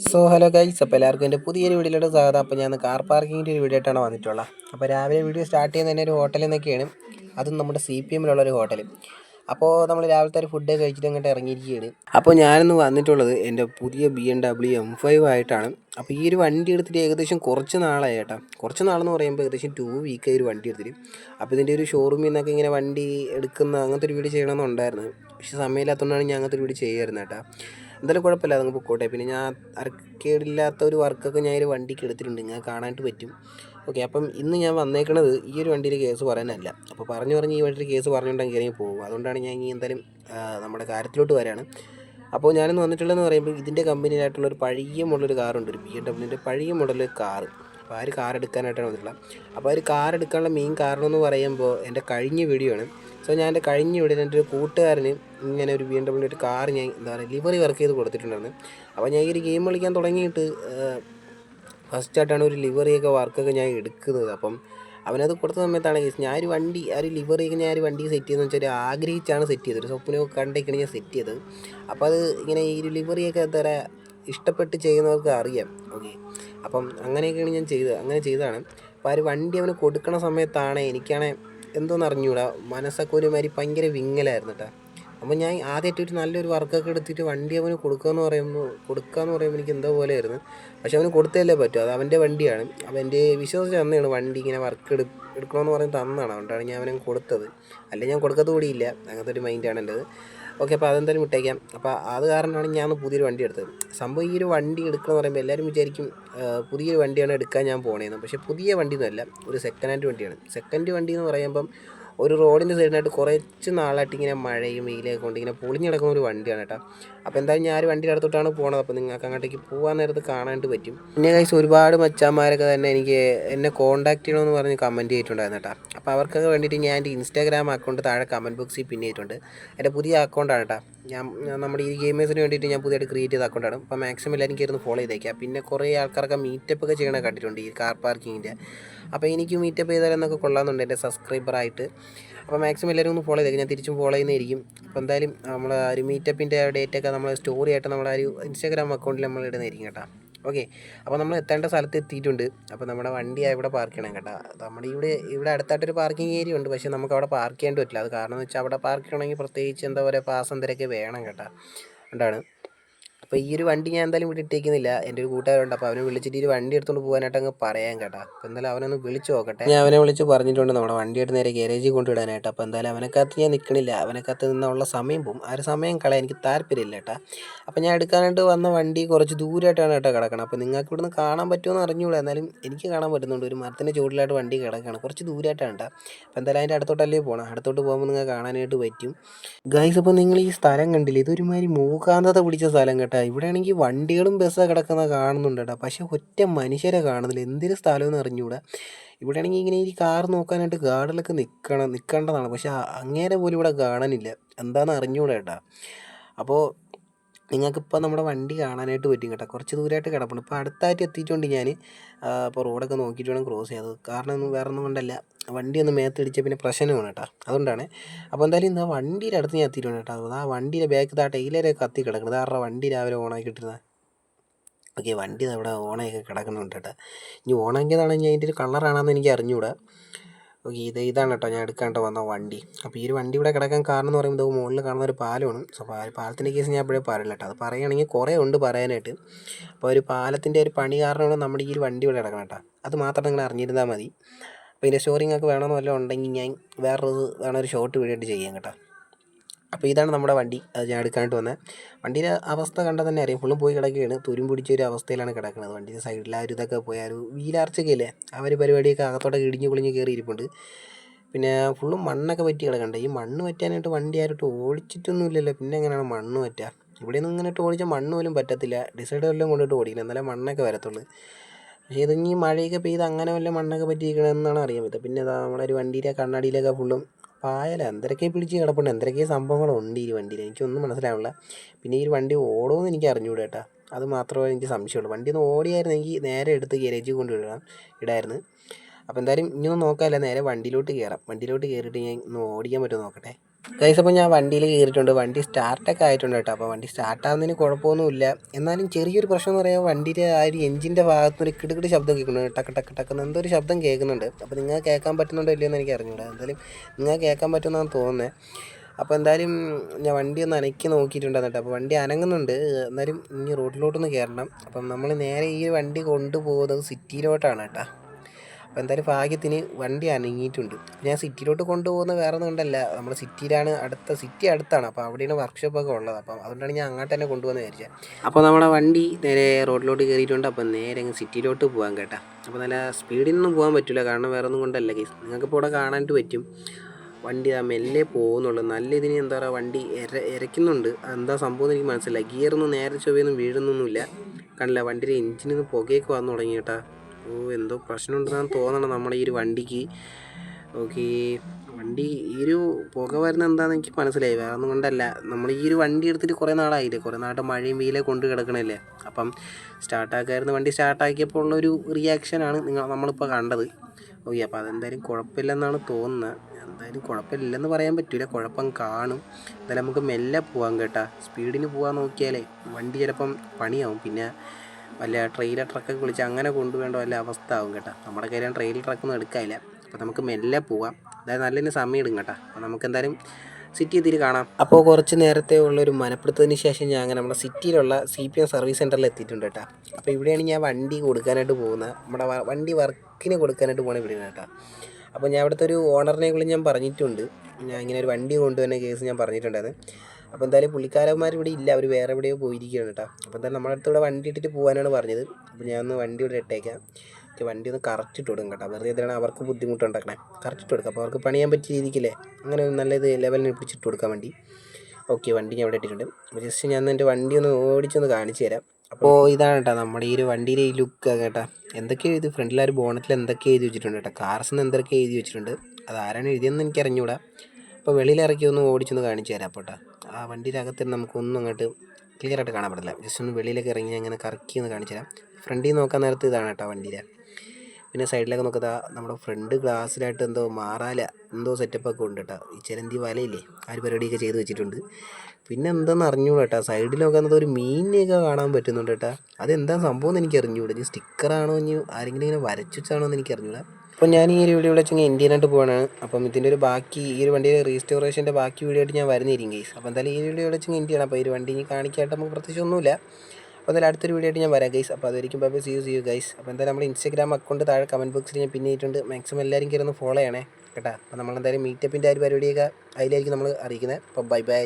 So hello guys അപ്പോൾ എല്ലാവർക്കും എന്റെ പുതിയൊരു വീഡിയോയിലോട്ട് സ്വാഗതം. അപ്പോൾ ഞാൻ കാർ പാർക്കിങ്ങിന്റെ ഒരു വീഡിയോ ആയിട്ടാണ് വന്നിട്ടുള്ളത്. അപ്പോൾ രാവിലെ വീഡിയോ സ്റ്റാർട്ട് ചെയ്യുന്ന തന്നെ ഒരു ഹോട്ടലിൽ നിന്നൊക്കെയാണ് അതും നമ്മുടെ സി പി എമ്മിലുള്ള ഒരു ഹോട്ടൽ അപ്പോൾ നമ്മൾ രാവിലത്തെ ഒരു ഫുഡ് കഴിച്ചിട്ട് അങ്ങോട്ട് ഇറങ്ങിയിരിക്കുകയാണ്. അപ്പോൾ ഞാനിന്ന് വന്നിട്ടുള്ളത് എന്റെ പുതിയ B M W M five ആയിട്ടാണ്. അപ്പോൾ ഈ ഒരു വണ്ടി എടുത്തിട്ട് ഏകദേശം കുറച്ച് നാളായി കേട്ടോ. കുറച്ച് നാളെന്ന് പറയുമ്പോൾ ഏകദേശം ടു വീക്കായി ഒരു വണ്ടി എടുത്തിട്ട്. അപ്പോൾ ഇതിന്റെ ഒരു ഷോറൂമിൽ നിന്നൊക്കെ ഇങ്ങനെ വണ്ടി എടുക്കുന്ന അങ്ങനത്തെ ഒരു വീഡിയോ ചെയ്യണമെന്നുണ്ടായിരുന്നു. പക്ഷേ സമയമില്ലാത്തതുകൊണ്ടാണ് ഞാൻ അങ്ങനത്തെ ഒരു വീഡിയോ ചെയ്യായിരുന്നു കേട്ടോ. എന്തായാലും കുഴപ്പമില്ല അതങ്ങ് പൊക്കോട്ടെ. പിന്നെ ഞാൻ അരക്കേടില്ലാത്ത ഒരു വർക്കൊക്കെ ഞാൻ ഒരു വണ്ടിക്ക് എടുത്തിട്ടുണ്ട് ഞാൻ കാണാനായിട്ട് പറ്റും. ഓക്കെ അപ്പം ഇന്ന് ഞാൻ വന്നേക്കണത് ഈ ഒരു വണ്ടിയിൽ കേസ് പറയാനല്ല. അപ്പോൾ പറഞ്ഞു പറഞ്ഞ് ഈ വണ്ടിയിൽ കേസ് പറഞ്ഞുകൊണ്ടെങ്കിൽ ഇറങ്ങി പോകും. അതുകൊണ്ടാണ് ഞാൻ ഇനി എന്തായാലും നമ്മുടെ കാര്യത്തിലോട്ട് വരാണ് അപ്പോൾ ഞാനിന്ന് വന്നിട്ടുള്ളതെന്ന് പറയുമ്പോൾ ഇതിന്റെ കമ്പനിയിലായിട്ടുള്ള ഒരു പഴയ മോഡലൊരു കാറുണ്ട് ഒരു ബി എം ഡബ്ല്യൂന്റെ പഴയ മോഡൽ കാറ് അപ്പോൾ ആ ഒരു കാർ എടുക്കാനായിട്ടാണ് വന്നിട്ടുള്ളത്. അപ്പോൾ ആ ഒരു കാർ എടുക്കാനുള്ള മെയിൻ കാരണം എന്ന് പറയുമ്പോൾ എന്റെ കഴിഞ്ഞ വീഡിയോ ആണ്. സോ ഞാൻ എന്റെ കഴിഞ്ഞ വീഡിയോ എന്റെ ഒരു കൂട്ടുകാരന് ഇങ്ങനെ ഒരു ബി എം ഡബ്ല്യൂ ഒരു കാർ ഞാൻ എന്താ പറയുക ലിവറി വർക്ക് ചെയ്ത് കൊടുത്തിട്ടുണ്ടായിരുന്നു. അപ്പോൾ ഞാൻ ഈ ഒരു ഗെയിം കളിക്കാൻ തുടങ്ങിയിട്ട് ഫസ്റ്റ് ആയിട്ടാണ് ഒരു ലിവറിയൊക്കെ വർക്കൊക്കെ ഞാൻ എടുക്കുന്നത്. അപ്പം അവനത് കൊടുത്ത സമയത്താണ് ഞാൻ ഒരു വണ്ടി ആ ഒരു ലിവറിയൊക്കെ ഞാൻ ഒരു വണ്ടി സെറ്റ് ചെയ്തെന്ന് വെച്ചാൽ ആഗ്രഹിച്ചാണ് സെറ്റ് ചെയ്തത്. ഒരു സ്വപ്നമൊക്കെ കണ്ടൊക്കെയാണ് ഞാൻ സെറ്റ് ചെയ്തത്. അപ്പോൾ അത് ഇങ്ങനെ ഈ ഒരു ലിവറിയൊക്കെ എന്താ പറയുക ഇഷ്ടപ്പെട്ട് ചെയ്യുന്നവർക്ക് അറിയാം. ഓക്കെ അപ്പം അങ്ങനെയൊക്കെയാണ് ഞാൻ ചെയ്തത് അങ്ങനെ ചെയ്തതാണ്. അപ്പോൾ ആ ഒരു വണ്ടി അവന് കൊടുക്കണ സമയത്താണ് എനിക്കാണെ എന്തോന്ന് അറിഞ്ഞൂടാ? മനസ്സൊക്കെ ഒരുമാതിരി ഭയങ്കര വിങ്ങലായിരുന്നു കേട്ടോ അപ്പോൾ ഞാൻ ആദ്യമായിട്ട് ഒരു നല്ലൊരു വർക്കൊക്കെ എടുത്തിട്ട് വണ്ടി അവന് കൊടുക്കുകയെന്ന് പറയുമ്പോൾ കൊടുക്കുകയെന്ന് പറയുമ്പോൾ എനിക്ക് എന്തോ പോലെ ആയിരുന്നു പക്ഷെ അവന് കൊടുത്തല്ലേ പറ്റൂ. അത് അവന്റെ വണ്ടിയാണ്. അപ്പോൾ എന്റെ വിശ്വസിച്ച് തന്നെയാണ് വണ്ടി ഇങ്ങനെ വർക്ക് എടു എടുക്കണമെന്ന് പറഞ്ഞ് തന്നതാണ്. അതുകൊണ്ടാണ് ഞാൻ അവനെ കൊടുത്തത്. അല്ലെങ്കിൽ ഞാൻ കൊടുക്കത്തുകൂടിയില്ല അങ്ങനത്തെ ഒരു മൈൻഡാണ് എന്റെത് ഓക്കെ അപ്പോൾ അതെന്തായാലും വിട്ടേക്കാം. അപ്പോൾ അത് കാരണമാണ് ഞാൻ പുതിയൊരു വണ്ടി എടുത്തത്. സംഭവം ഈ ഒരു വണ്ടി എടുക്കണമെന്ന് പറയുമ്പോൾ എല്ലാവരും വിചാരിക്കും പുതിയൊരു വണ്ടിയാണ് എടുക്കാൻ ഞാൻ പോണേന്ന്. പക്ഷേ പുതിയ വണ്ടിയൊന്നുമല്ല ഒരു സെക്കൻഡ് ഹാൻഡ് വണ്ടിയാണ്. സെക്കൻഡ് വണ്ടി എന്ന് പറയുമ്പം ഒരു റോഡിന്റെ സൈഡിനായിട്ട് കുറച്ച് നാളായിട്ട് ഇങ്ങനെ മഴയും വെയിലൊക്കെ കൊണ്ട് ഇങ്ങനെ പൊളിഞ്ഞ് കിടക്കുന്ന ഒരു വണ്ടിയാണ് കേട്ടോ. അപ്പോൾ എന്തായാലും ഞാൻ ഒരു വണ്ടിയുടെ അടുത്തോട്ടാണ് പോണത്. അപ്പോൾ നിങ്ങൾക്ക് അങ്ങോട്ടേക്ക് പോകാൻ നേരത്ത് കാണാനായിട്ട് പറ്റും. പിന്നെ കൈസ് ഒരുപാട് മച്ചാന്മാരൊക്കെ തന്നെ എനിക്ക് എന്നെ കോൺടാക്ട് ചെയ്യണമെന്ന് പറഞ്ഞ് കമന്റ് ചെയ്തിട്ടുണ്ടായിരുന്നു കേട്ടോ. അപ്പോൾ അവർക്കൊക്കെ വേണ്ടിയിട്ട് ഞാൻ എന്റെ ഇൻസ്റ്റാഗ്രാം അക്കൗണ്ട് താഴെ കമന്റ് ബോക്സിൽ പിന്നെ ചെയ്തിട്ടുണ്ട്. എന്റെ പുതിയ അക്കൗണ്ടാണ് കേട്ടോ. ഞാൻ നമ്മുടെ ഈ ഗെയിമേഴ്സിന് വേണ്ടിയിട്ട് ഞാൻ പുതിയതായിട്ട് ക്രിയേറ്റ് ചെയ്ത അക്കൗണ്ടാണ് അപ്പോൾ മാക്സിമം എല്ലാവരും കയറുന്ന ഫോളോ ചെയ്തേക്കാം. പിന്നെ കുറേ ആൾക്കാർക്ക് മീറ്റപ്പ് ഒക്കെ ചെയ്യണ കണ്ടിട്ടുണ്ട് ഈ കാർ പാർക്കിങ്ങിന്റെ അപ്പോൾ എനിക്ക് മീറ്റപ്പ് ചെയ്താലെന്നൊക്കെ കൊള്ളാമെന്നുണ്ട് എന്റെ സബ്സ്ക്രൈബറായിട്ട് അപ്പോൾ മാക്സിമം എല്ലാവരും ഒന്ന് ഫോളോ ചെയ്തേക്കാം. ഞാൻ തിരിച്ചും ഫോളോ ചെയ്യുന്നതായിരിക്കും. അപ്പോൾ എന്തായാലും നമ്മൾ ഒരു മീറ്റപ്പിന്റെ ഡേറ്റൊക്കെ നമ്മൾ സ്റ്റോറി ആയിട്ട് നമ്മൾ ആ ഒരു ഇൻസ്റ്റാഗ്രാം അക്കൗണ്ടിൽ നമ്മൾ ഇടുന്നതായിരിക്കും കേട്ടോ. ഓക്കെ അപ്പോൾ നമ്മൾ എത്തേണ്ട സ്ഥലത്ത് എത്തിയിട്ടുണ്ട്. അപ്പോൾ നമ്മുടെ വണ്ടി ഇവിടെ പാർക്ക് ചെയ്യണം കേട്ടോ. നമ്മുടെ ഇവിടെ ഇവിടെ അടുത്തായിട്ടൊരു പാർക്കിംഗ് ഏരിയ ഉണ്ട്. പക്ഷേ നമുക്ക് അവിടെ പാർക്ക് ചെയ്യേണ്ടി പറ്റില്ല. അത് കാരണം എന്ന് വെച്ചാൽ അവിടെ പാർക്ക് ചെയ്യണമെങ്കിൽ പ്രത്യേകിച്ച് എന്താ പറയുക പാസന്തരൊക്കെ വേണം കേട്ടോ. അതുകൊണ്ടാണ് അപ്പോൾ ഈ ഒരു വണ്ടി ഞാൻ എന്തായാലും ഇവിടെ ഇട്ടേക്കുന്നില്ല. എന്റെ ഒരു കൂട്ടുകാരുണ്ട്. അപ്പോൾ അവനെ വിളിച്ചിട്ട് ഈ വണ്ടി എടുത്തുകൊണ്ട് പോകാനായിട്ട് അങ്ങ് പറയാൻ കേട്ടോ. അപ്പോൾ എന്തായാലും അവനൊന്ന് വിളിച്ച് നോക്കട്ടെ. ഞാൻ അവനെ വിളിച്ച് പറഞ്ഞിട്ടുണ്ട് നമ്മുടെ വണ്ടി എടുത്ത് നേരെ ഗാരേജിൽ കൊണ്ടുവിടാനായിട്ട്. അപ്പോൾ എന്തായാലും അവനക്കകത്ത് ഞാൻ നിൽക്കണില്ല അവനക്കകത്ത് നിന്നുള്ള സമയം പോകും. ആ ഒരു സമയം കളയാൻ എനിക്ക് താല്പര്യമില്ല കേട്ടോ. അപ്പോൾ ഞാൻ എടുക്കാനായിട്ട് വന്ന വണ്ടി കുറച്ച് ദൂരമായിട്ടാണ് കേട്ടോ കിടക്കണം അപ്പോൾ നിങ്ങൾക്ക് ഇവിടുന്ന് കാണാൻ പറ്റുമെന്ന് അറിഞ്ഞൂടാ എന്നാലും എനിക്ക് കാണാൻ പറ്റുന്നുണ്ട്. ഒരു മരത്തിന്റെ ചുവട്ടിലായിട്ട് വണ്ടി കിടക്കുകയാണ് കുറച്ച് ദൂരമായിട്ടാണ് കേട്ടോ. അപ്പോൾ എന്തായാലും അതിന്റെ അടുത്തോട്ടല്ലേ പോകണം അടുത്തോട്ട് പോകുമ്പോൾ നിങ്ങൾക്ക് കാണാനായിട്ട് പറ്റും. ഗൈസ് അപ്പോൾ നിങ്ങൾ ഈ സ്ഥലം കണ്ടില്ലേ? ഇതൊരുമാതിരി മൂകാന്തത പിടിച്ച സ്ഥലം കേട്ടോ. ഇവിടെ ആണെങ്കിൽ വണ്ടികളും ബസ്സൊക്കെ കിടക്കുന്ന കാണുന്നുണ്ട് പക്ഷേ ഒറ്റ മനുഷ്യരെ കാണുന്നില്ല. എന്തൊരു സ്ഥലമെന്ന് അറിഞ്ഞുകൂടാ. ഇവിടെ ആണെങ്കിൽ ഇങ്ങനെ ഈ കാർ നോക്കാനായിട്ട് ഗാർഡിലൊക്കെ നിൽക്കണം നിൽക്കേണ്ടതാണ് പക്ഷേ അങ്ങേരെ പോലും ഇവിടെ കാണാനില്ല. എന്താണെന്ന് അറിഞ്ഞുകൂടാ കേട്ടോ അപ്പോൾ നിങ്ങൾക്കിപ്പോൾ നമ്മുടെ വണ്ടി കാണാനായിട്ട് പറ്റും കേട്ടോ. കുറച്ച് ദൂരമായിട്ട് കിടപ്പുണ്ട്. ഇപ്പോൾ അടുത്തായിട്ട് എത്തിയിട്ടുണ്ട് ഞാൻ. അപ്പോൾ റോഡൊക്കെ നോക്കിയിട്ട് വേണം ക്രോസ് ചെയ്യാൻ. കാരണം ഒന്നും വേറെ ഒന്നും കൊണ്ടല്ല. വണ്ടി ഒന്ന് മേത്തടിച്ച പിന്നെ പ്രശ്നമാണ് കേട്ടോ. അതുകൊണ്ടാണ്. അപ്പോൾ എന്തായാലും ഇന്ന് വണ്ടിയുടെ അടുത്ത് ഞാൻ എത്തിയിട്ടുണ്ട് കേട്ടോ. ആ വണ്ടിയുടെ ബാക്ക് ആ ടൈലറെ കത്തി കിടക്കുന്നത്. ആരുടെ വണ്ടി രാവിലെ ഓണാക്കി ഇട്ടിരുന്നത് ഓക്കെ വണ്ടി അവിടെ ഓണാക്കി കിടക്കുന്നുണ്ട് കേട്ടോ. ഇനി ഓണാക്കിയതാണെങ്കിൽ അതിന്റെ ഒരു കളറാണെന്ന് എനിക്ക് അറിഞ്ഞുകൂടാ. ഓക്കെ ഇത് ഇതാണ് കേട്ടോ ഞാൻ എടുക്കാൻ എടുക്കാണ്ട് വന്ന വണ്ടി. അപ്പോൾ ഈ ഒരു വണ്ടി ഇവിടെ കിടക്കാൻ കാരണം എന്ന് പറയുമ്പോൾ മുകളിൽ കാണുന്ന ഒരു പാലമാണ്. സോ പാലത്തിന്റെ കേസ് ഞാൻ എപ്പോഴേ പറയില്ല കേട്ടോ അത് പറയുകയാണെങ്കിൽ കുറേ ഉണ്ട് പറയാനായിട്ട്. അപ്പോൾ ഒരു പാലത്തിന്റെ ഒരു പണി കാരണമാണ് നമ്മുടെ ഈ ഒരു വണ്ടി ഇവിടെ കിടക്കണം കേട്ടോ അത് മാത്രം നിങ്ങൾ അറിഞ്ഞിരുന്നാൽ മതി. അപ്പോൾ ഇതിന്റെ സ്റ്റോറിങ്ങൊക്കെ വേണമെന്ന് വല്ലതും ഉണ്ടെങ്കിൽ ഞാൻ വേറൊരു വേണമൊരു ഷോർട്ട് വീഡിയോ ആയിട്ട് ചെയ്യാം കേട്ടോ. അപ്പോൾ ഇതാണ് നമ്മുടെ വണ്ടി. അത് ഞാൻ എടുക്കാനായിട്ട് വന്നത് വണ്ടിയുടെ അവസ്ഥ കണ്ടാൽ തന്നെ അറിയാം. ഫുള്ളും പോയി കിടക്കുകയാണ്. തുരും പിടിച്ച ഒരു അവസ്ഥയിലാണ് കിടക്കുന്നത്. വണ്ടിയുടെ സൈഡിൽ ആ ഒരു ഇതൊക്കെ പോയി. ആ ഒരു വീലാർച്ചൊക്കെ ഇല്ലേ ആ ഒരു പരിപാടിയൊക്കെ അകത്തോടെ ഇടിഞ്ഞ് പൊളിഞ്ഞ് കയറി ഇരിപ്പുണ്ട്. പിന്നെ ഫുള്ളും മണ്ണൊക്കെ പറ്റി കിടക്കണ്ട ഈ മണ്ണ് പറ്റാനായിട്ട് വണ്ടി ആയിട്ട് ഓടിച്ചിട്ടൊന്നും ഇല്ലല്ലോ പിന്നെ എങ്ങനെയാണ് മണ്ണ് പറ്റുക ഇവിടെയൊന്നും ഇങ്ങനെ ഇട്ട് ഓടിച്ചാൽ മണ്ണ് പോലും പറ്റത്തില്ല. ഡിസൈഡ് വല്ലതും കൊണ്ടിട്ട് ഓടിക്കണം. എന്നാലേ മണ്ണൊക്കെ വരത്തുള്ളൂ. പക്ഷേ ഇതെങ്കിൽ മഴയൊക്കെ പെയ്ത് അങ്ങനെ വല്ല മണ്ണൊക്കെ പറ്റിയിരിക്കണമെന്നാണ് അറിയാൻ പറ്റുക. പിന്നെ നമ്മുടെ ഒരു വണ്ടിയിലെ കണ്ണാടിയിലൊക്കെ ഫുള്ളും പായല എന്തൊക്കെ പിടിച്ച് കിടപ്പുണ്ട് എന്തൊക്കെ സംഭവങ്ങളുണ്ട് ഈ വണ്ടിയിൽ? എനിക്കൊന്നും മനസ്സിലാവില്ല പിന്നെ ഈ വണ്ടി ഓടുമെന്ന് എനിക്ക് അറിഞ്ഞുകൂടെ കേട്ടോ അത് മാത്രമേ എനിക്ക് സംശയമുള്ളൂ. വണ്ടി ഒന്ന് എനിക്ക് നേരെ എടുത്ത് ഗാരേജിൽ കൊണ്ടുവിടാം ഇടായിരുന്നു. അപ്പോൾ എന്തായാലും ഇനി ഒന്ന് നോക്കാമല്ല നേരെ വണ്ടിയിലോട്ട് കയറാം വണ്ടിയിലോട്ട് കയറിയിട്ട് ഞാൻ ഒന്ന് ഓടിക്കാൻ പറ്റുമോ നോക്കട്ടെ. ഗൈസ് അപ്പോൾ ഞാൻ വണ്ടിയിൽ കയറിയിട്ടുണ്ട്. വണ്ടി സ്റ്റാർട്ടൊക്കെ ആയിട്ടുണ്ട് കേട്ടോ. അപ്പോൾ വണ്ടി സ്റ്റാർട്ടാവുന്നതിന് കുഴപ്പമൊന്നുമില്ല. എന്നാലും ചെറിയൊരു പ്രശ്നം എന്ന് പറയുമ്പോൾ വണ്ടിയുടെ ആ ഒരു എഞ്ചിന്റെ ഭാഗത്ത് ഒരു കിടുകിട് ശബ്ദം കേൾക്കുന്നുണ്ട്. ടക്ക് ടക്ക് ടക്ക് എന്തോ ശബ്ദം കേൾക്കുന്നുണ്ട്. അപ്പോൾ നിങ്ങൾക്ക് കേൾക്കാൻ പറ്റുന്നുണ്ടോ ഇല്ലയോ എന്ന് എനിക്ക് അറിഞ്ഞൂടാ. എന്തായാലും നിങ്ങൾക്ക് കേൾക്കാൻ പറ്റുമെന്നാണ് തോന്നുന്നത് അപ്പോൾ എന്തായാലും ഞാൻ വണ്ടി ഒന്ന് അനക്കി നോക്കിയിട്ടുണ്ടെന്ന് കേട്ടോ. അപ്പോൾ വണ്ടി അനങ്ങുന്നുണ്ട്. എന്നാലും ഇനി റോഡിലോട്ടൊന്ന് കയറണം. അപ്പം നമ്മൾ നേരെ ഈ വണ്ടി കൊണ്ടുപോകുന്നത് സിറ്റിയിലോട്ടാണ് കേട്ടോ. അപ്പോൾ എന്തായാലും ഭാഗ്യത്തിന് വണ്ടി അനങ്ങിയിട്ടുണ്ട്. ഞാൻ സിറ്റിയിലോട്ട് കൊണ്ടുപോകുന്ന വേറെ ഒന്നും കൊണ്ടല്ല. നമ്മുടെ സിറ്റിയിലാണ് അടുത്ത സിറ്റി അടുത്താണ്. അപ്പോൾ അവിടെയാണ് വർക്ക്ഷോപ്പൊക്കെ ഉള്ളത്. അപ്പം അതുകൊണ്ടാണ് ഞാൻ അങ്ങോട്ട് തന്നെ കൊണ്ടുപോകുന്ന വിചാരിച്ചത് അപ്പോൾ നമ്മുടെ വണ്ടി നേരെ റോഡിലോട്ട് കയറിയിട്ടുണ്ട്. അപ്പോൾ നേരെ അങ്ങ് സിറ്റിയിലോട്ട് പോകാൻ കേട്ടോ. അപ്പോൾ നല്ല സ്പീഡിൽ നിന്നും പോകാൻ പറ്റില്ല. കാരണം വേറെ ഒന്നും കൊണ്ടല്ല. കേസ് നിങ്ങൾക്കിപ്പോൾ ഇവിടെ കാണാനായിട്ട് പറ്റും. വണ്ടി ആ മെല്ലെ പോകുന്നുള്ളൂ. നല്ല ഇതിന് എന്താ പറയുക വണ്ടി എര ഇരയ്ക്കുന്നുണ്ട് എന്താ സംഭവം എന്ന് എനിക്ക് മനസ്സിലായി ഗിയറൊന്നും നേരെ ചൊവ്വയൊന്നും വീഴുന്നൊന്നുമില്ല. കണ്ടില്ല വണ്ടിയുടെ എഞ്ചിനൊന്ന് നിന്ന് പുകയൊക്കെ വന്നു തുടങ്ങി കേട്ടാ. ഓ എന്തോ പ്രശ്നമുണ്ടെന്നാണ് തോന്നണം നമ്മുടെ ഈ ഒരു വണ്ടിക്ക്. ഓക്കെ വണ്ടി ഈ ഒരു പുക വരുന്ന എന്താണെന്ന് എനിക്ക് മനസ്സിലായി. വേറെ ഒന്നും കൊണ്ടല്ല. നമ്മൾ ഈ ഒരു വണ്ടി എടുത്തിട്ട് കുറേ നാളായില്ലേ? കുറേ നാളായിട്ട് മഴയും വെയിലെ കൊണ്ട് കിടക്കണല്ലേ? അപ്പം സ്റ്റാർട്ടാക്കായിരുന്നു വണ്ടി സ്റ്റാർട്ടാക്കിയപ്പോൾ ഉള്ളൊരു റിയാക്ഷനാണ് നിങ്ങൾ നമ്മളിപ്പോൾ കണ്ടത്. ഓക്കെ അപ്പോൾ അതെന്തായാലും കുഴപ്പമില്ലെന്നാണ് തോന്നുന്നത് എന്തായാലും കുഴപ്പമില്ലെന്ന് പറയാൻ പറ്റില്ല കുഴപ്പം കാണും. എന്തായാലും നമുക്ക് മെല്ലെ പോകാം കേട്ടാ. സ്പീഡിന് പോകാൻ നോക്കിയാലേ വണ്ടി ചിലപ്പം പണിയാവും. പിന്നെ വല്ല ട്രെയിലർ ട്രക്കൊക്കെ വിളിച്ച് അങ്ങനെ കൊണ്ടുപോകേണ്ട വല്ല അവസ്ഥ ആവും കേട്ടോ. നമ്മുടെ കയ്യിൽ ട്രെയിലർ ട്രക്കൊന്നും എടുക്കാനില്ല. അപ്പോൾ നമുക്ക് മെല്ലെ പോവാം. അതായത് നല്ലതിന് സമയം ഇടും കേട്ടോ. അപ്പോൾ നമുക്ക് എന്തായാലും സിറ്റി എത്തിയിട്ട് കാണാം. അപ്പോൾ കുറച്ച് നേരത്തെ ഉള്ള ഉള്ളൊരു മനപ്പെടുത്തതിന് ശേഷം ഞാൻ അങ്ങനെ നമ്മുടെ സിറ്റിയിലുള്ള സി പി എം സർവീസ് സെന്ററിൽ എത്തിയിട്ടുണ്ട് കേട്ടോ. അപ്പോൾ ഇവിടെയാണ് ഞാൻ വണ്ടി കൊടുക്കാനായിട്ട് പോകുന്നത്. നമ്മുടെ വണ്ടി വർക്കിന് കൊടുക്കാനായിട്ട് പോകണ ഇവിടെയാണ് കേട്ടോ. അപ്പോൾ ഞാൻ അവിടുത്തെ ഒരു ഓണറിനെ കൂടി ഞാൻ പറഞ്ഞിട്ടുണ്ട്. ഞാൻ ഇങ്ങനെ ഒരു വണ്ടി കൊണ്ടുവരുന്ന കേസ് ഞാൻ പറഞ്ഞിട്ടുണ്ടായിരുന്നു. അപ്പോൾ എന്തായാലും പുള്ളിക്കാരന്മാർ ഇവിടെ ഇല്ല. അവർ വേറെ എവിടെയോ പോയിരിക്കുകയാണ് കേട്ടോ. അപ്പോൾ എന്തായാലും നമ്മുടെ അടുത്ത് ഇവിടെ വണ്ടി ഇട്ടിട്ട് പോകാനാണ് പറഞ്ഞത്. അപ്പോൾ ഞാൻ ഒന്ന് വണ്ടി ഇവിടെ ഇട്ടേക്കാം. ഓക്കെ വണ്ടി ഒന്ന് കറച്ചിട്ട് കൊടുക്കും കേട്ടോ. വെറുതെ എന്തിനാണ് അവർക്ക് ബുദ്ധിമുട്ട് ഉണ്ടാക്കണേ കറച്ചിട്ട് കൊടുക്കുക അപ്പോൾ അവർക്ക് പണിയാൻ പറ്റിയ രീതിക്കില്ലേ? അങ്ങനെ നല്ല ഇത് ലെവലിന് പിടിച്ചിട്ട് കൊടുക്കാൻ വേണ്ടി. ഓക്കെ വണ്ടി ഞാൻ ഇവിടെ ഇട്ടിട്ടുണ്ട്. ജസ്റ്റ് ഞാൻ എന്റെ വണ്ടി ഒന്ന് ഓടിച്ചൊന്ന് കാണിച്ചു തരാം. അപ്പോൾ ഇതാണ് കേട്ടോ നമ്മുടെ ഈ ഒരു വണ്ടിയിലെ ഈ ലുക്ക് കേട്ടോ. എന്തൊക്കെയോ ഇത് ഫ്രണ്ടിൽ ബോണറ്റിൽ എന്തൊക്കെ എഴുതി വെച്ചിട്ടുണ്ട് കേട്ടോ. കാർസ് എന്ന് എന്തൊക്കെ എഴുതി വെച്ചിട്ടുണ്ട്. അത് ആരാണ് എഴുതിയെന്ന് എനിക്ക് അറിഞ്ഞൂടാ അപ്പോൾ വെളിയിലിറക്കി ഒന്ന് ഓടിച്ചൊന്ന് കാണിച്ചു തരാം അപ്പോൾ ആ വണ്ടിയുടെ അകത്ത് നമുക്കൊന്നും അങ്ങോട്ട് ക്ലിയർ ആയിട്ട് കാണാൻ പറ്റില്ല. ജസ്റ്റ് ഒന്ന് വെളിയിലേക്ക് ഇറങ്ങി അങ്ങനെ കറക്കി ഒന്ന് കാണിച്ചു തരാം. ഫ്രണ്ടിൽ നോക്കാൻ നേരത്തെ ഇതാണ് കേട്ടോ വണ്ടിയുടെ പിന്നെ സൈഡിലൊക്കെ നോക്കുക നമ്മുടെ ഫ്രണ്ട് ഗ്ലാസ്സിലായിട്ട് എന്തോ മാറാല എന്തോ സെറ്റപ്പൊക്കെ ഉണ്ട് കേട്ടോ. ഈ ചിലന്തി വലയില്ലേ ആ ഒരു പരിപാടിയൊക്കെ ചെയ്ത് വെച്ചിട്ടുണ്ട്. പിന്നെ എന്താണെന്ന് അറിഞ്ഞൂടാ കേട്ടോ. സൈഡിൽ നോക്കുന്നത് ഒരു മീനിനെയൊക്കെ കാണാൻ പറ്റുന്നുണ്ട് കേട്ടോ. അതെന്താ സംഭവം എന്ന് എനിക്ക് അറിഞ്ഞൂടാ ഇനി സ്റ്റിക്കറാണോ ഇനി ആരെങ്കിലും ഇങ്ങനെ വരച്ചുവെച്ചാണോ എന്ന് എനിക്ക് അറിഞ്ഞൂടാ അപ്പോൾ ഞാൻ ഈ ഒരു വീഡിയോ വിളിച്ചെങ്കിൽ ഇന്ത്യനായിട്ട് പോവാണ്. അപ്പം ഇതിന്റെ ഒരു ബാക്കി ഈ ഒരു വണ്ടിയുടെ റീസ്റ്റോറേഷന്റെ ബാക്കി വീഡിയോ ആയിട്ട് ഞാൻ വരുന്നിരിക്കും ഗൈസ് അപ്പോൾ എന്തായാലും ഈ വീഡിയോ വിളിച്ചെങ്കിൽ ഇന്ത്യയാണ്. അപ്പോൾ ഈ ഒരു വണ്ടി ഇനി കാണിക്കാനായിട്ട് നമുക്ക് പ്രത്യേകിച്ച് ഒന്നുമില്ല. അപ്പോൾ എന്തായാലും അടുത്തൊരു വീഡിയോ ആയിട്ട് ഞാൻ വരാം ഗൈസ് അപ്പോൾ അതായിരിക്കും bye see you see you guys അപ്പോൾ എന്തായാലും നമ്മൾ ഇൻസ്റ്റാഗ്രാം അക്കൗണ്ട് താഴെ കമന്റ് ബോക്സിൽ ഞാൻ പിന്നെ മാക്സിമം എല്ലാവരും കയറി ഒന്ന് ഫോളോ ചെയ്യണേ. കേട്ടോ? അപ്പോൾ നമ്മളെന്തായാലും മീറ്റപ്പിന്റെ ആ ഒരു പരിപാടിയൊക്കെ അതിലായിരിക്കും നമ്മൾ അറിയിക്കുന്നത്. അപ്പോൾ ബൈ ബൈ